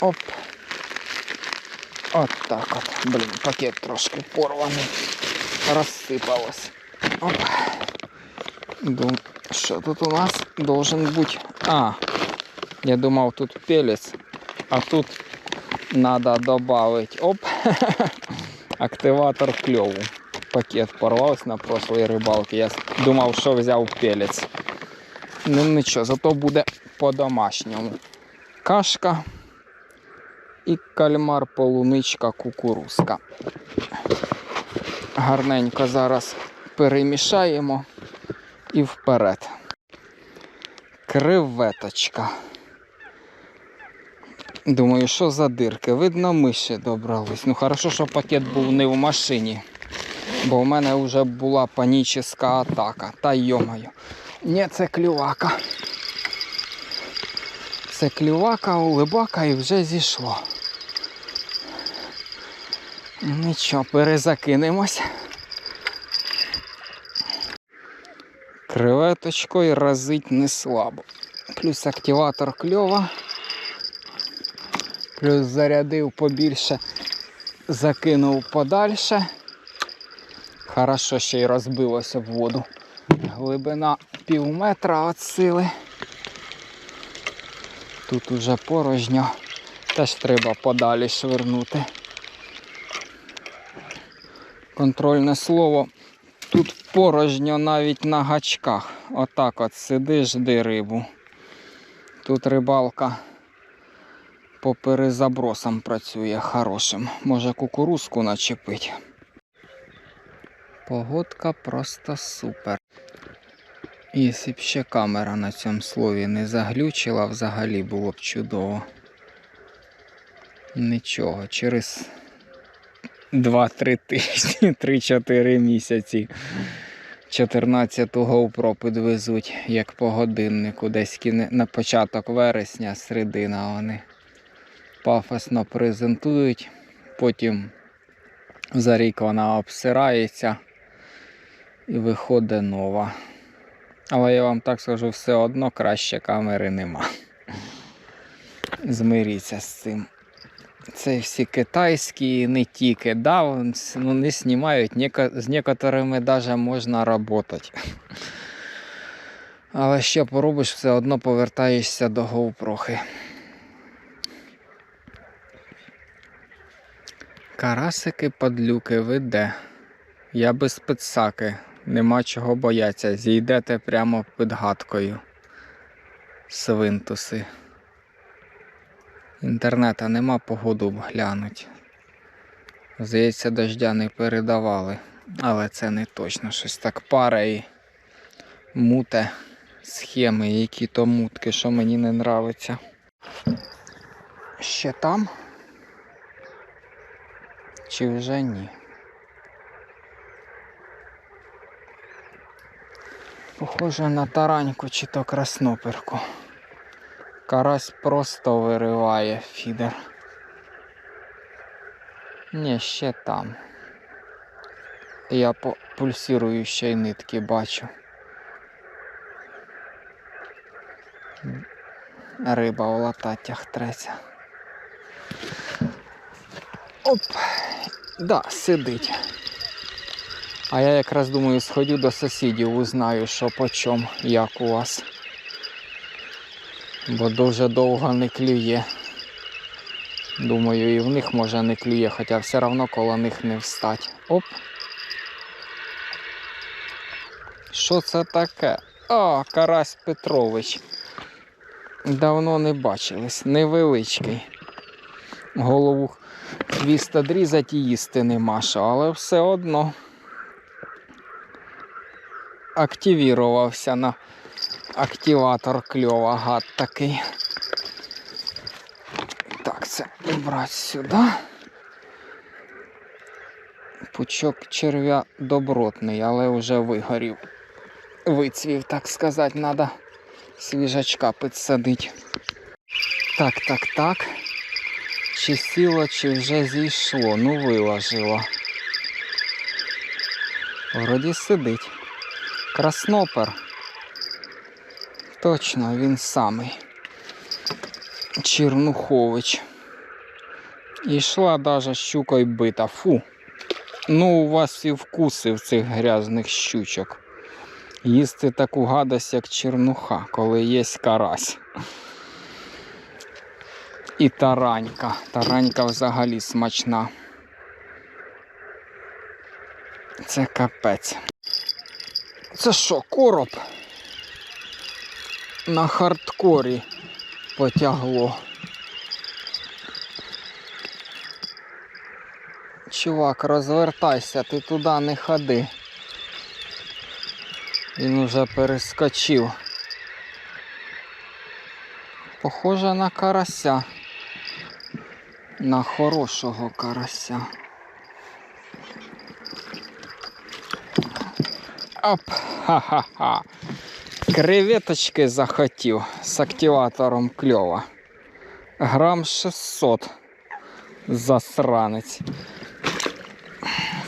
Оп. От так от. Блін, пакет трошки порваний. Розсипалось. Оп. Дум... Що тут у нас должен бути? А, я думав тут пелець, а тут надо добавить. Оп. Активатор кльову. Пакет порвався на прошлій рибалці. Я думав, що взяв пелець. Ну нічого, зато буде по-домашньому. Кашка І кальмар, полуничка, кукурузка. Гарненько зараз перемішаємо і вперед. Креветочка. Думаю, що за дирки? Видно, миші добрались. Ну, хорошо, що пакет був не в машині. Бо в мене вже була панічна атака. Та йомаю. Ні, це клювака. Це клювака, улибака і вже зійшло. Нічого, перезакинемось. Креветочкою разить не слабо. Плюс активатор кльова. Плюс зарядив побільше, закинув подальше. Хорошо ще й розбилося в воду. Глибина пів метра від сили. Тут уже порожньо. Теж треба подалі швирнути. Контрольне слово. Тут порожньо навіть на гачках. Отак от сиди, жди рибу. Тут рибалка по перезабросам працює хорошим. Може кукурузку начепить. Погодка просто супер. Якщо б ще камера на цьому слові не заглючила, взагалі було б чудово. Нічого, через 2-3 тижні, 3-4 місяці. 14-го GoPro підвезуть, як по годиннику, десь кіне... на початок вересня, середина вони пафосно презентують, потім за рік вона обсирається і виходить нова. Але я вам так скажу, все одно краще камери нема. Змиріться з цим. Це всі китайські, не тільки. Да, вон с- ну, знімають, з некоторими навіть можна працювати. Але що поробиш, все одно повертаєшся до GoPro. Карасики падлюки веде. Я без підсаки, нема чого бояться. Зійдете прямо під гадкою. Свинтуси. Інтернета нема погоду глянуть. Здається, дождя не передавали, але це не точно. Щось так пара і муте схеми, які то мутки, що мені не нравиться. Ще там? Чи вже ні? Похоже на тараньку чи то красноперку. Карась просто вириває фідер. Ні, ще там. Я по пульсируючій нитки бачу. Риба в лататтях треться. Оп! Да, сидить. А я якраз думаю, сходю до сусідів, узнаю, що по чому, як у вас. Бо дуже довго не клює. Думаю, і в них може не клює, хоча все одно коло них не встать. Оп. Що це таке? А, Карась Петрович. Давно не бачились, невеличкий. Голову хвіст одрізати і їсти нема що, але все одно активірувався на активатор кльова гад такий. Так, це брати сюди. Пучок черв'я добротний, але вже вигорів. Вицвів, так сказати, треба свіжачка підсадити. Так, так, так. Чи сіло, чи вже зійшло. Ну, виложило. Вроді сидить. Краснопер. Точно, він самий. Чернухович. І йшла даже щукою бита. Фу. Ну, у вас і вкуси в цих грязних щучок. Їсти таку гадость, як чернуха, коли є карась. І таранька. Таранька взагалі смачна. Це капець. Це що, короб? На хардкорі потягло. Чувак, розвертайся, ти туди не ходи. Він уже перескочив. Похоже на карася. На хорошого карася. Оп, ха-ха-ха. Креветочки захотів з активатором кльова. Грам 600. Засранець.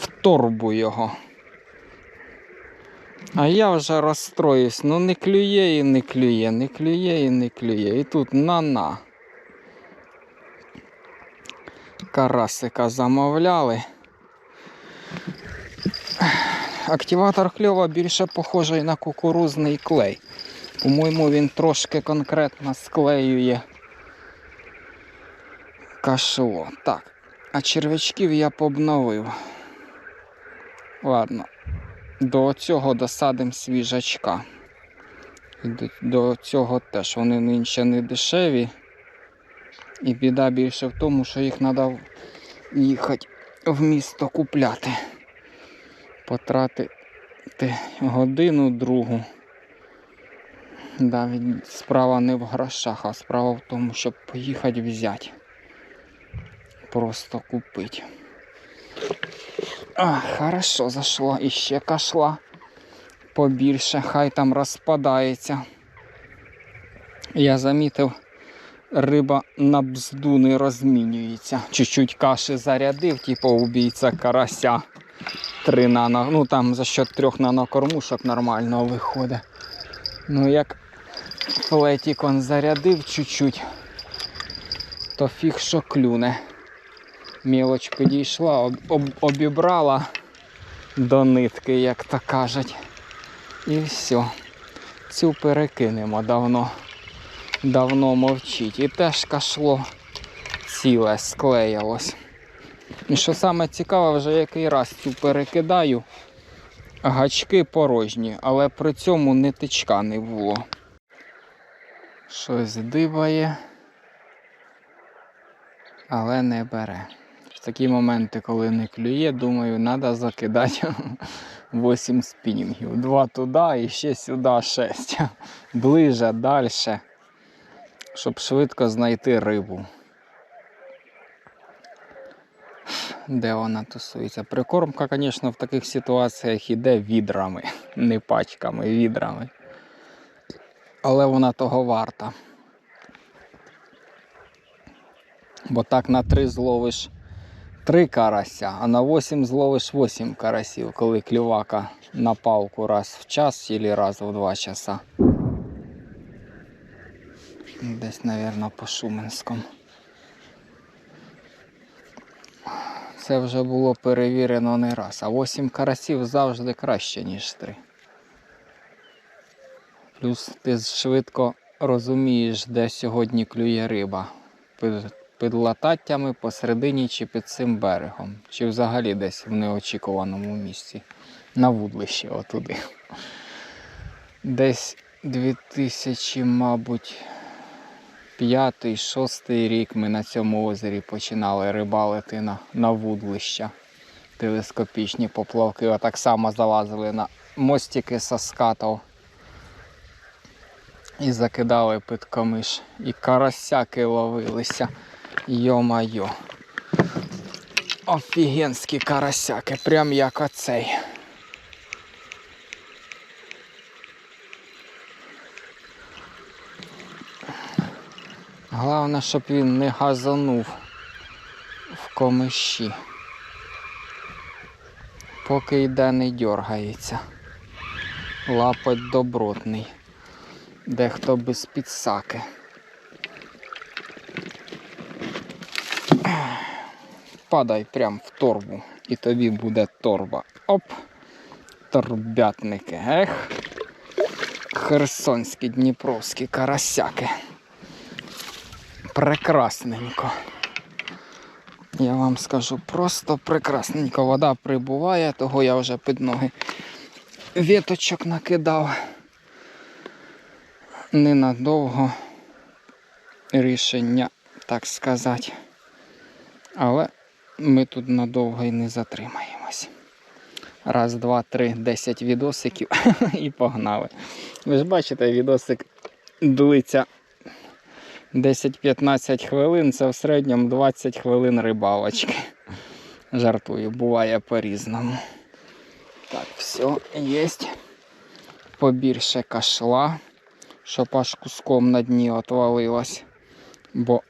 В торбу його. А я вже розстроюсь. Ну не клює і не клює, не клює і не клює. І тут на-на. Карасика замовляли. Активатор кльова більше похожий на кукурузний клей. По-моєму, він трошки конкретно склеює кашло. Так, а червячків я побновив. Ладно, до цього досадимо свіжачка. До цього теж вони нинче не дешеві. І біда більше в тому, що їх треба їхати в місто купляти. Потратити годину другу. Навіть справа не в грошах, а справа в тому, щоб поїхати взяти. Просто купити. А, хорошо зашло. І ще кашла побільше, хай там розпадається. Я замітив, риба на бзду не розмінюється. Чуть-чуть каші зарядив, типу убійця карася. Три нано, ну там за счет трьох нанокормушок нормально виходить. Ну як флетік он зарядив чуть-чуть, то фіг що клюне. Мілоч підійшла, об, об, обібрала до нитки, як то кажуть. І все. Цю перекинемо давно. Давно мовчить. І теж кашло ціле склеїлось. І що саме цікаве, вже який раз цю перекидаю, гачки порожні, але при цьому нитичка не було. Щось дибає, але не бере. В такі моменти, коли не клює, думаю, треба закидати 8 спінінгів. Два туди і ще сюди 6. Ближе, далі, щоб швидко знайти рибу. Де вона тусується? Прикормка, звісно, в таких ситуаціях іде відрами, не пачками, відрами. Але вона того варта. Бо так на 3 зловиш 3 карася, а на 8 зловиш 8 карасів, коли клювака на палку раз в час або раз в 2 часа. Десь, мабуть, по Шуменському. Це вже було перевірено не раз. А 8 карасів завжди краще, ніж 3. Плюс ти швидко розумієш, де сьогодні клює риба. Під, під лататтями, посередині чи під цим берегом. Чи взагалі десь в неочікуваному місці. На вудлищі отуди. Десь 2000, мабуть, п'ятий, шостий рік ми на цьому озері починали рибалити на, на вудлища. Телескопічні поплавки. Отак само залазили на мостики со скатов. І закидали під камиш. І карасяки ловилися. Йо-майо. Офігенські карасяки, прям як оцей. Головне, щоб він не газанув в комиші. Поки йде, не дергається. Лапоть добротний. Дехто без підсаки. падай прям в торбу. І тобі буде торба. Оп! Торбятники. Ех. Херсонські, дніпровські карасяки. Прекрасненько. Я вам скажу, просто прекрасненько. Вода прибуває, того я вже під ноги віточок накидав. Ненадовго рішення, так сказати. Але ми тут надовго і не затримаємось. Раз, два, три, десять відосиків і погнали. Ви ж бачите, відосик длиться 10-15 хвилин, це в середньому 20 хвилин рибалочки. Жартую, буває по-різному. Так, все, є. Побільше кашла, щоб аж куском на дні отвалилось. Бо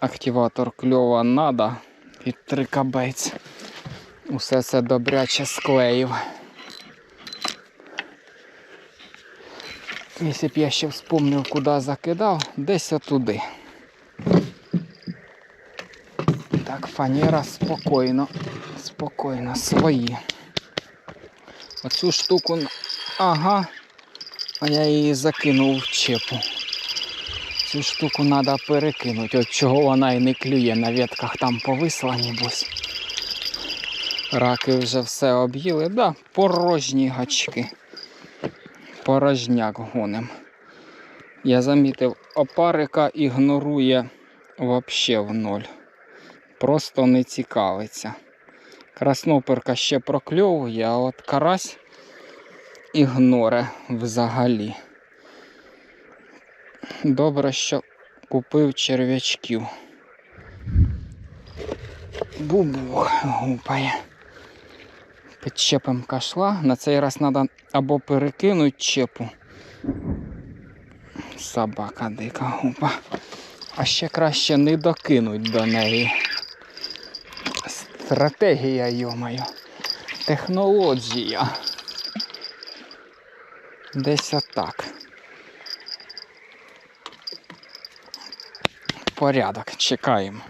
активатор кльова надо під трикабець. Усе це добряче склеїв. Якщо б я ще вспомнив, куди закидав, десь отуди. Так, фанера спокійно, спокійно, свої. Оцю штуку, ага, а я її закинув в чепу. Цю штуку треба перекинути. От чого вона і не клює на ветках там повисла, нібось. Раки вже все об'їли, да, порожні гачки. Порожняк гоним. Я замітив, опарика ігнорує вообще в ноль. Просто не цікавиться. Красноперка ще прокльовує, а от карась ігноре взагалі. Добре, що купив черв'ячків. Бубух гупає. Підчепим кашла. На цей раз треба або перекинути чепу. Собака дика гупа. А ще краще не докинуть до неї. Стратегія, йомаю. Технологія. Десь отак. Порядок, чекаємо.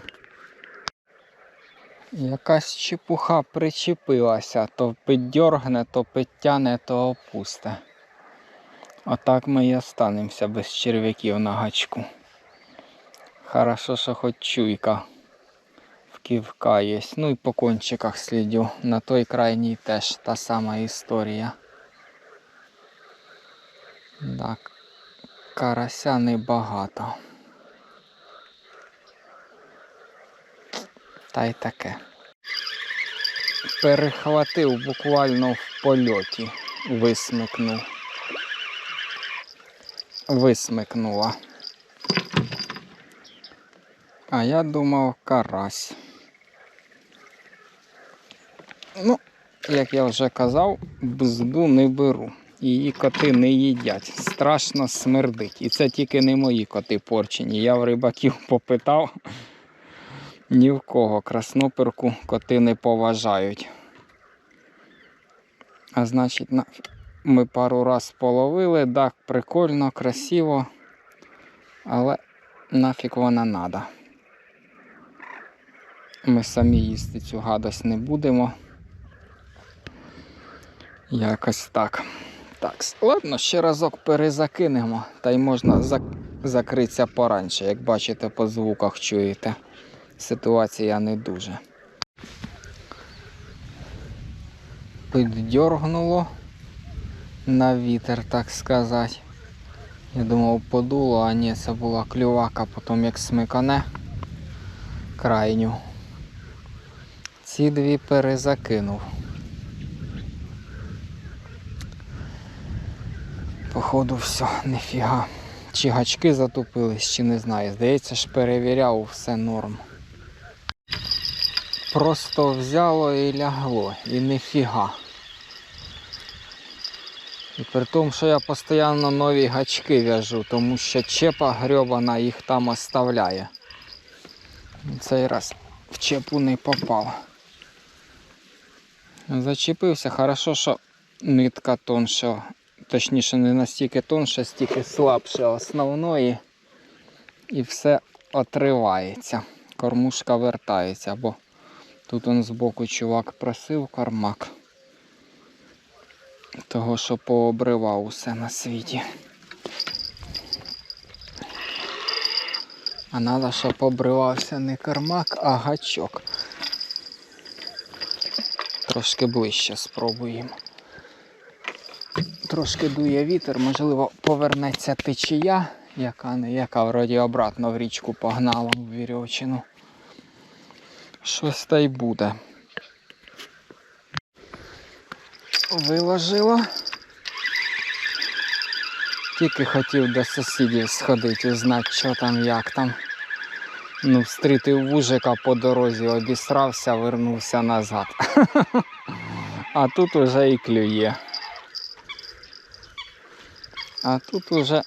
Якась чепуха причепилася, то піддьоргне, то підтяне, то опусте. Отак ми і останемося без черв'яків на гачку. Хорошо, що хоч чуйка в ківка є. Ну і по кончиках слідю. На той крайній теж та сама історія. Так, карася небагато. Та й таке. Перехватив буквально в польоті. Висмикнув. Висмикнула. А я думав карась. Ну, як я вже казав, бзду не беру. Її коти не їдять. Страшно смердить. І це тільки не мої коти порчені. Я в рибаків попитав. Ні в кого красноперку коти не поважають. А значить, ми пару раз половили, так, прикольно, красиво, але нафіг вона надо. Ми самі їсти цю гадость не будемо. Якось так. Так, ладно, ще разок перезакинемо, та й можна зак- закритися пораньше, як бачите, по звуках чуєте ситуація не дуже. Піддьоргнуло на вітер, так сказати. Я думав подуло, а ні, це була клювака, потім як смикане крайню. Ці дві перезакинув. Походу все, ніфіга. Чи гачки затупились, чи не знаю. Здається ж перевіряв все норм. Просто взяло і лягло, і ніфіга. І при тому, що я постійно нові гачки в'яжу, тому що чепа грьобана їх там оставляє. Цей раз в чепу не попав. Зачепився, хорошо, що нитка тонша, точніше не настільки тонша, стільки слабше основної. І все отривається. Кормушка вертається, бо Тут он збоку чувак просив кармак. Того, що пообривав усе на світі. А треба, щоб обривався не кармак, а гачок. Трошки ближче спробуємо. Трошки дує вітер, можливо, повернеться течія, яка не яка вроді обратно в річку погнала у вірьовчину. Щось та й буде. Виложила. Тільки хотів до сусідів сходити, узнати, що там, як там. Ну, встрітив вужика по дорозі, обісрався, вернувся назад. А тут уже і клює. А тут уже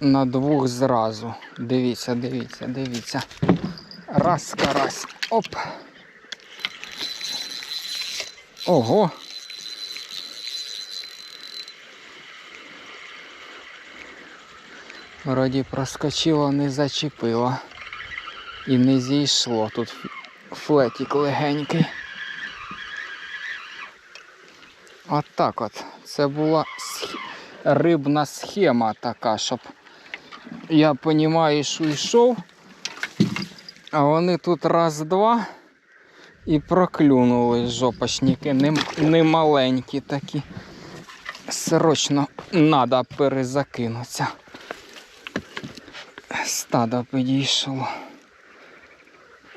на двох зразу. Дивіться, дивіться, дивіться. Раз карась. Оп. Ого. Вроді проскочило, не зачепило. І не зійшло. Тут флетик легенький. От так от. Це була рибна схема така, щоб я понімаю, що йшов, а вони тут раз-два і проклюнули жопочники, не, не такі. Срочно треба перезакинутися. Стадо підійшло.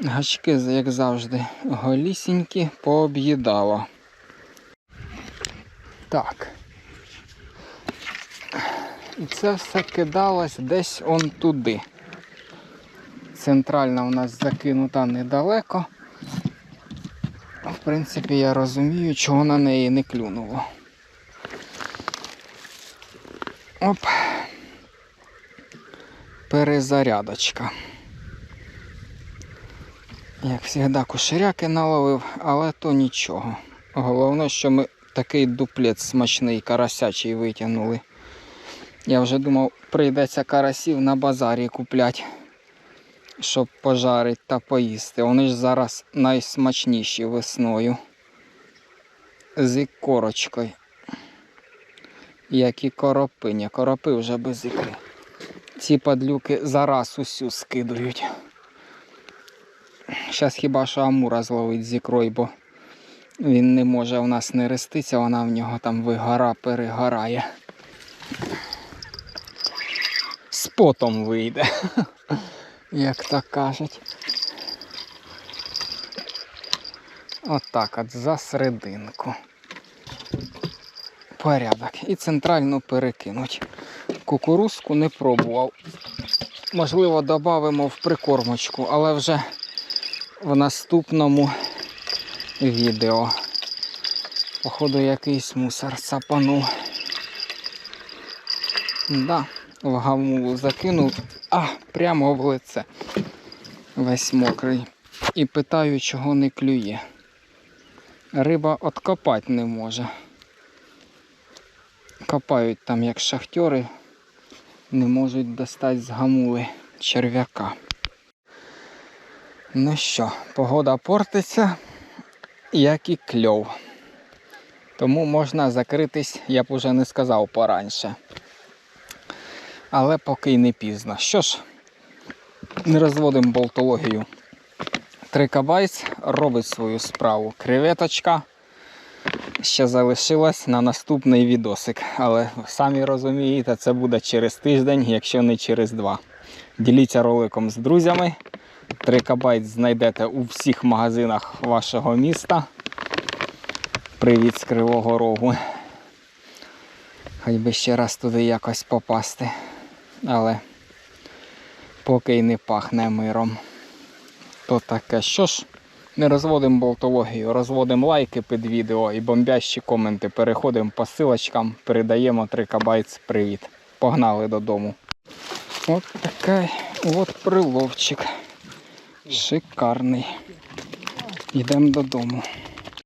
Гачки, як завжди, голісінькі пооб'їдало. Так. І це все кидалось десь он туди. Центральна у нас закинута недалеко. В принципі, я розумію, чого на неї не клюнуло. Оп. Перезарядочка. Як завжди, кушеряки наловив, але то нічого. Головне, що ми такий дуплет смачний карасячий витягнули. Я вже думав, прийдеться карасів на базарі купляти, щоб пожарити та поїсти. Вони ж зараз найсмачніші весною. З ікорочкою. Як і коропиня. Коропи вже без ікри. Ці падлюки зараз усю скидують. Зараз хіба що Амура зловить з ікрою, бо він не може у нас не реститься, вона в нього там вигора, перегорає. З потом вийде, як то кажуть. Отак от за серединку. Порядок. І центральну перекинуть. Кукурузку не пробував. Можливо, додамо в прикормочку, але вже в наступному відео. Походу якийсь мусор цапанув. Да, в гамулу закинув, а прямо в лице. Весь мокрий. І питаю, чого не клює. Риба откопати не може. Копають там як шахтери, не можуть достати з гамули черв'яка. Ну що, погода портиться, як і кльов. Тому можна закритись, я б уже не сказав пораньше. Але поки й не пізно. Що ж, не розводимо болтологію. Трикабайс робить свою справу. Креветочка ще залишилась на наступний відосик. Але самі розумієте, це буде через тиждень, якщо не через два. Діліться роликом з друзями. Трикабайт знайдете у всіх магазинах вашого міста. Привіт з Кривого Рогу. Хоч би ще раз туди якось попасти. Але поки й не пахне миром. То таке. Що ж, не розводимо болтологію, розводимо лайки під відео і бомбящі коменти. Переходимо по силочкам, передаємо трикабайт привіт. Погнали додому. От такий от приловчик. Шикарний. Йдемо додому.